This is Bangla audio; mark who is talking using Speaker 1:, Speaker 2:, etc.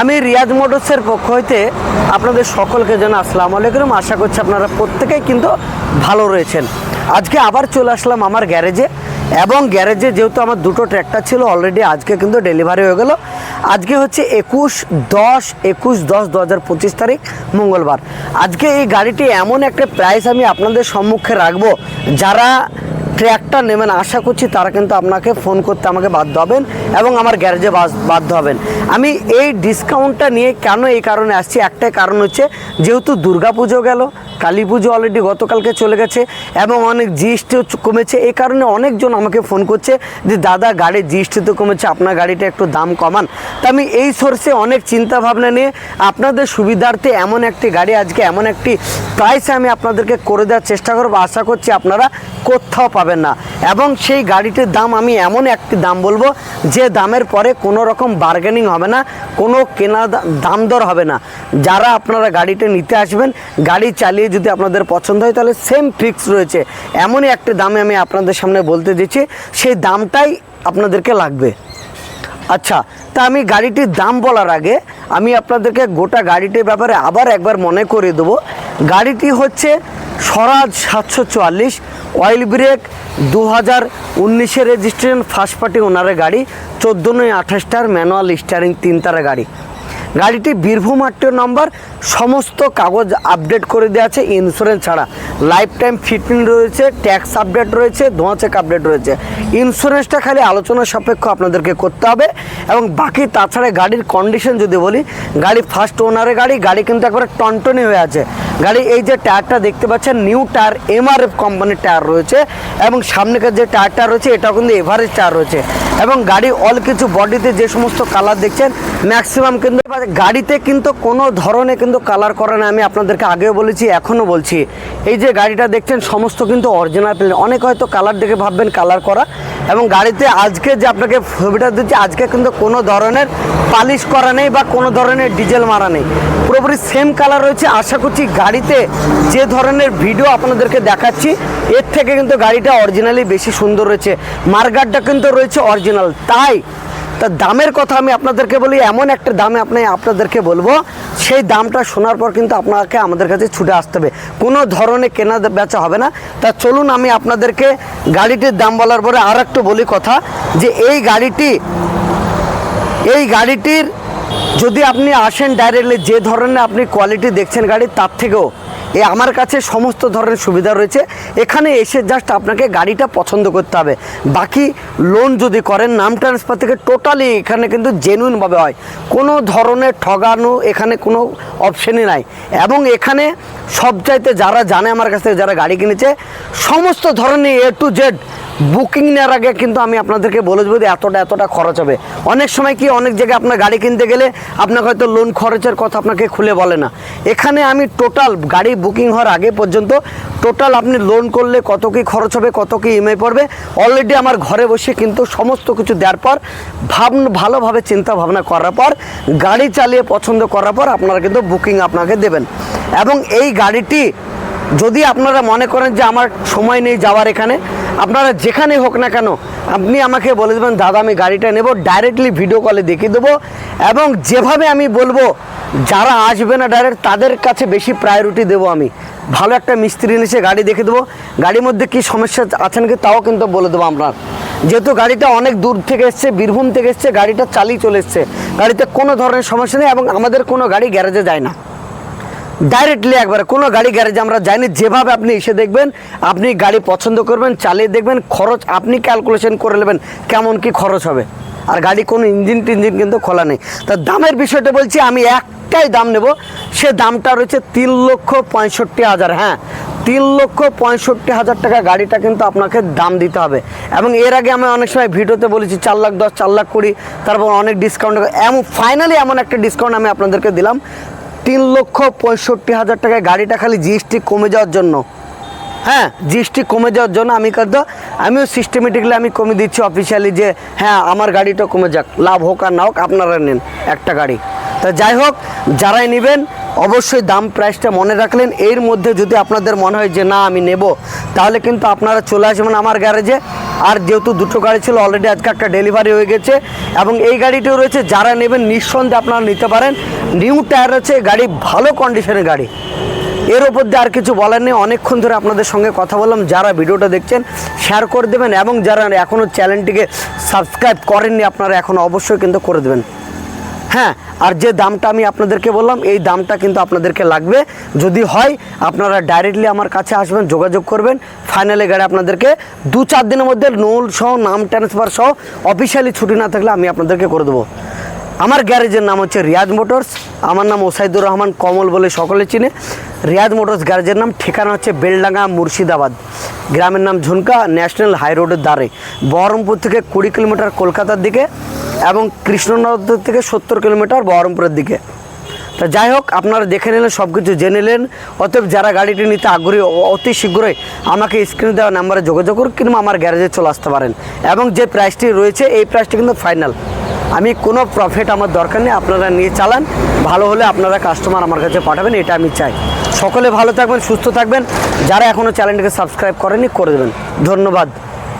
Speaker 1: আমি রিয়াজ মোটরসের পক্ষ হইতে আপনাদের সকলকে যেন আসসালামু আলাইকুম। আশা করছি আপনারা প্রত্যেকেই কিন্তু ভালো রয়েছেন। আজকে আবার চলে আসলাম আমার গ্যারেজে এবং গ্যারেজে যেহেতু আমার দুটো ট্র্যাক্টর ছিল অলরেডি আজকে কিন্তু ডেলিভারি হয়ে গেল। আজকে হচ্ছে একুশ দশ একুশ দশ দু হাজার পঁচিশ তারিখ মঙ্গলবার। আজকে এই গাড়িটি এমন একটা প্রাইস আমি আপনাদের সম্মুখে রাখব, যারা ট্র্যাকটা নেবেন, আশা করছি তারা কিন্তু আপনাকে ফোন করতে আমাকে বাধ্য হবেন এবং আমার গ্যারেজে বাধ্য হবেন। আমি এই ডিসকাউন্টটা নিয়ে কেন এই কারণে আসছি? একটাই কারণ হচ্ছে, যেহেতু দুর্গাপুজো গেল কালী পুজো অলরেডি গতকালকে চলে গেছে এবং অনেক জিএসটিও কমেছে। এই কারণে অনেকজন আমাকে ফোন করছে যে, দাদা, গাড়ির জিএসটি তো কমেছে, আপনার গাড়িটা একটু দাম কমান। তা আমি এই সোর্সে অনেক চিন্তা ভাবনা নিয়ে আপনাদের সুবিধার্থে এমন একটি গাড়ি, আজকে এমন একটি প্রাইসে আমি আপনাদেরকে করে দেওয়ার চেষ্টা করব। আশা করছি আপনারা কোথাও পাবেন না। এবং সেই গাড়িটির দাম আমি এমন একটি দাম বলব, যে দামের পরে কোনো রকম বার্গেনিং হবে না, কোনো কেনা দাম দর হবে না। যারা আপনারা গাড়িটা নিতে আসবেন, গাড়ি চালিয়ে যদি আপনাদের পছন্দ হয়, তাহলে সেম ফিক্স রয়েছে। এমনই একটি দামে আমি আপনাদের সামনে বলতে দিচ্ছি, সেই দামটাই আপনাদেরকে লাগবে। আচ্ছা তা আমি গাড়িটির দাম বলার আগে, আমি আপনাদেরকে গোটা গাড়িটির ব্যাপারে আবার একবার মনে করে দেবো। গাড়িটি হচ্ছে স্বরাজ সাতশো চুয়াল্লিশ অয়েল ব্রেক দু হাজার উনিশে রেজিস্ট্রেশন ফার্স্ট পার্টি ওনারের গাড়ি, চোদ্দ নয় আঠাশটার ম্যানুয়াল স্টারিং তিন তারা গাড়ি। গাড়িটি বীরভূম আটটিও নম্বর, সমস্ত কাগজ আপডেট করে দেওয়া আছে ইন্স্যুরেন্স ছাড়া। লাইফ টাইম ফিটমেন্ট রয়েছে ট্যাক্স আপডেট রয়েছে ধোঁয়া চেক আপডেট রয়েছে ইন্স্যুরেন্সটা খালি আলোচনা সাপেক্ষ আপনাদেরকে করতে হবে এবং বাকি তাছাড়া গাড়ির কন্ডিশন যদি বলি, গাড়ি ফার্স্ট ওনারের গাড়ি গাড়ি কিন্তু একবারে টনটনি হয়ে আছে। গাড়ি এই যে টায়ারটা দেখতে পাচ্ছেন নিউ টায়ার এমআরএফ কোম্পানির টায়ার রয়েছে এবং সামনেকার যে টায়ারটা রয়েছে, এটাও কিন্তু এভারেজ টায়ার রয়েছে। এবং গাড়ি অল কিছু বডিতে যে সমস্ত কালার দেখছেন ম্যাক্সিমাম কিন্তু গাড়িতে কিন্তু কোনো ধরনের কিন্তু কালার করে না, আমি আপনাদেরকে আগেও বলেছি, এখনও বলছি। এই যে গাড়িটা দেখছেন, সমস্ত কিন্তু অরিজিনাল প্লেন অনেক হয়তো কালার দেখে ভাববেন কালার করা। এবং গাড়িতে আজকে যে আপনাকে ছবিটা দিচ্ছি, আজকে কিন্তু কোনো ধরনের পালিশ করা নেই বা কোনো ধরনের ডিজেল মারা নেই। পুরোপুরি সেম কালার রয়েছে। আশা করছি গাড়িতে যে ধরনের ভিডিও আপনাদেরকে দেখাচ্ছি, এর থেকে কিন্তু গাড়িটা অরিজিনালি বেশি সুন্দর রয়েছে। মার্গারটা কিন্তু রয়েছে অরিজিনাল তাই তা দামের কথা আমি আপনাদেরকে বলি, এমন একটা দামে আপনি আপনাদেরকে বলব, সেই দামটা শোনার পর কিন্তু আপনাকে আমাদের কাছে ছুটে আসতে হবে। কোনো ধরনের কেনা বেচা হবে না। তা চলুন আমি আপনাদেরকে গাড়িটির দাম বলার পরে আর একটু বলি কথা, যে এই গাড়িটি, এই গাড়িটির যদি আপনি আসেন ডাইরেক্টলি যে ধরনের আপনি কোয়ালিটি দেখছেন গাড়ির, তার থেকেও এ আমার কাছে সমস্ত ধরনের সুবিধা রয়েছে। এখানে এসে জাস্ট আপনাকে গাড়িটা পছন্দ করতে হবে। বাকি লোন যদি করেন, নাম ট্রান্সফার থেকে টোটালি এখানে কিন্তু জেনুইনভাবে হয়। কোনো ধরনের ঠগানো এখানে কোনো অপশানই নাই। এবং এখানে সবচাইতে যারা জানে আমার কাছ থেকে, যারা গাড়ি কিনেছে, সমস্ত ধরনের এ টু জেড বুকিং নেওয়ার আগে কিন্তু আমি আপনাদেরকে বলে দেবো যে এতটা এতটা খরচ হবে। অনেক সময় কি অনেক জায়গায় আপনার গাড়ি কিনতে গেলে আপনাকে হয়তো লোন খরচের কথা আপনাকে খুলে বলে না। এখানে আমি টোটাল গাড়ি বুকিং হওয়ার আগে পর্যন্ত টোটাল আপনি লোন করলে কত কী খরচ হবে, কত কী ইএমআই পড়বে অলরেডি আমার ঘরে বসে কিন্তু সমস্ত কিছু দেওয়ার পর, ভাব, ভালোভাবে চিন্তা ভাবনা করার পর, গাড়ি চালিয়ে পছন্দ করার পর আপনারা কিন্তু বুকিং আপনাকে দেবেন। এবং এই গাড়িটি যদি আপনারা মনে করেন যে আমার সময় নেই যাওয়ার এখানে আপনারা যেখানে হোক না কেন, আপনি আমাকে বলে দেবেন, দাদা, আমি গাড়িটা নেব ডাইরেক্টলি ভিডিও কলে দেখিয়ে দেবো। এবং যেভাবে আমি বলব, যারা আসবে না ডাইরেক্ট তাদের কাছে বেশি প্রায়োরিটি দেবো আমি। ভালো একটা মিস্ত্রি এসে গাড়ি দেখে দেবো। গাড়ির মধ্যে কি সমস্যা আছে নাকি তাও কিন্তু বলে দেবো আপনার। যেহেতু গাড়িটা অনেক দূর থেকে এসছে, বীরভূম থেকে এসছে, গাড়িটা চালিয়ে চলে এসছে। গাড়িতে কোনো ধরনের সমস্যা নেই এবং আমাদের কোনো গাড়ি গ্যারেজে যায় না। ডাইরেক্টলি একবারে কোনো গাড়ি গ্যারেজে আমরা যাইনি, যেভাবে আপনি এসে দেখবেন, আপনি গাড়ি পছন্দ করবেন, চালিয়ে দেখবেন, খরচ আপনি ক্যালকুলেশন করে নেবেন কেমন কি খরচ হবে। আর গাড়ি কোনো ইঞ্জিন টিঞ্জিন কিন্তু খোলা নেই। তা দামের বিষয়টা বলছি, আমি একটাই দাম নেব, সে দামটা রয়েছে তিন লক্ষ পঁয়ষট্টি হাজার। হ্যাঁ তিন লক্ষ পঁয়ষট্টি হাজার টাকা গাড়িটা কিন্তু আপনাকে দাম দিতে হবে। এবং এর আগে আমি অনেক সময় ভিডিওতে বলেছি, চার লাখ দশ, চার লাখ কুড়ি, তারপর অনেক ডিসকাউন্ট এমন ফাইনালি এমন একটা ডিসকাউন্ট আমি আপনাদেরকে দিলাম। তিন লক্ষ পঁয়ষট্টি হাজার টাকায় গাড়িটা খালি জিএসটি কমে যাওয়ার জন্য। হ্যাঁ জিএসটি কমে যাওয়ার জন্য আমি কিন্তু, আমিও সিস্টেমেটিকলি আমি কমে দিচ্ছি অফিসিয়ালি যে হ্যাঁ আমার গাড়িটা কমে যাক। লাভ হোক আর না হোক, আপনারা নেন একটা গাড়ি। তা যাই হোক, যারাই নেবেন অবশ্যই দাম প্রাইসটা মনে রাখলেন। এর মধ্যে যদি আপনাদের মনে হয় যে, না, আমি নেব, তাহলে কিন্তু আপনারা চলে আসবেন আমার গ্যারেজে। আর যেহেতু দুটো গাড়ি ছিল অলরেডি আজকে একটা ডেলিভারি হয়ে গেছে। এবং এই গাড়িটিও রয়েছে, যারা নেবেন নিঃসন্দেহে আপনারা নিতে পারেন। নিউ টায়ার রয়েছে গাড়ি, ভালো কন্ডিশনের গাড়ি। এর ওপর দিয়ে আর কিছু বলার নেই। অনেকক্ষণ ধরে আপনাদের সঙ্গে কথা বললাম। যারা ভিডিওটা দেখছেন শেয়ার করে দেবেন। এবং যারা এখনও চ্যানেলটিকে সাবস্ক্রাইব করেননি, আপনারা এখন অবশ্যই কিন্তু করে দেবেন। হ্যাঁ আর যে দামটা আমি আপনাদেরকে বললাম, এই দামটা কিন্তু আপনাদেরকে লাগবে। যদি হয়, আপনারা ডাইরেক্টলি আমার কাছে আসবেন, যোগাযোগ করবেন। ফাইনালে গাড়ি আপনাদেরকে দু চার দিনের মধ্যে নোল সহ, নাম ট্রান্সফার সহ অফিসিয়ালি ছুটি না থাকলে আমি আপনাদেরকে করে দেবো। আমার গ্যারেজের নাম হচ্ছে রিয়াজ মোটরস। আমার নাম ওসাইদুর রহমান কমল বলে সকলে চিনে। রিয়াজ মোটরস গ্যারেজের নাম, ঠিকানা হচ্ছে বেলডাঙ্গা, মুর্শিদাবাদ। গ্রামের নাম ঝুনকা ন্যাশনাল হাই রোডের দ্বারে বহরমপুর থেকে কুড়ি কিলোমিটার কলকাতার দিকে। এবং কৃষ্ণনগর থেকে সত্তর কিলোমিটার বহরমপুরের দিকে। তা যাই হোক, আপনারা দেখে নিলেন সব কিছু জেনে নিলেন। অতএব যারা গাড়িটি নিতে আগ্রহী অতি শীঘ্রই আমাকে স্ক্রিনে দেওয়া নাম্বারে যোগাযোগ করুন, কিংবা আমার গ্যারেজে চলে আসতে পারেন। এবং যে প্রাইসটি রয়েছে, এই প্রাইসটি কিন্তু ফাইনাল আমি কোনো প্রফিট আমার দরকার নেই, আপনারা নিয়ে চালান। ভালো হলে আপনারা কাস্টমার আমার কাছে পাঠাবেন, এটা আমি চাই। সকলে ভালো থাকবেন, সুস্থ থাকবেন। যারা এখনও চ্যানেলটিকে সাবস্ক্রাইব করেনি করে দেবেন। ধন্যবাদ।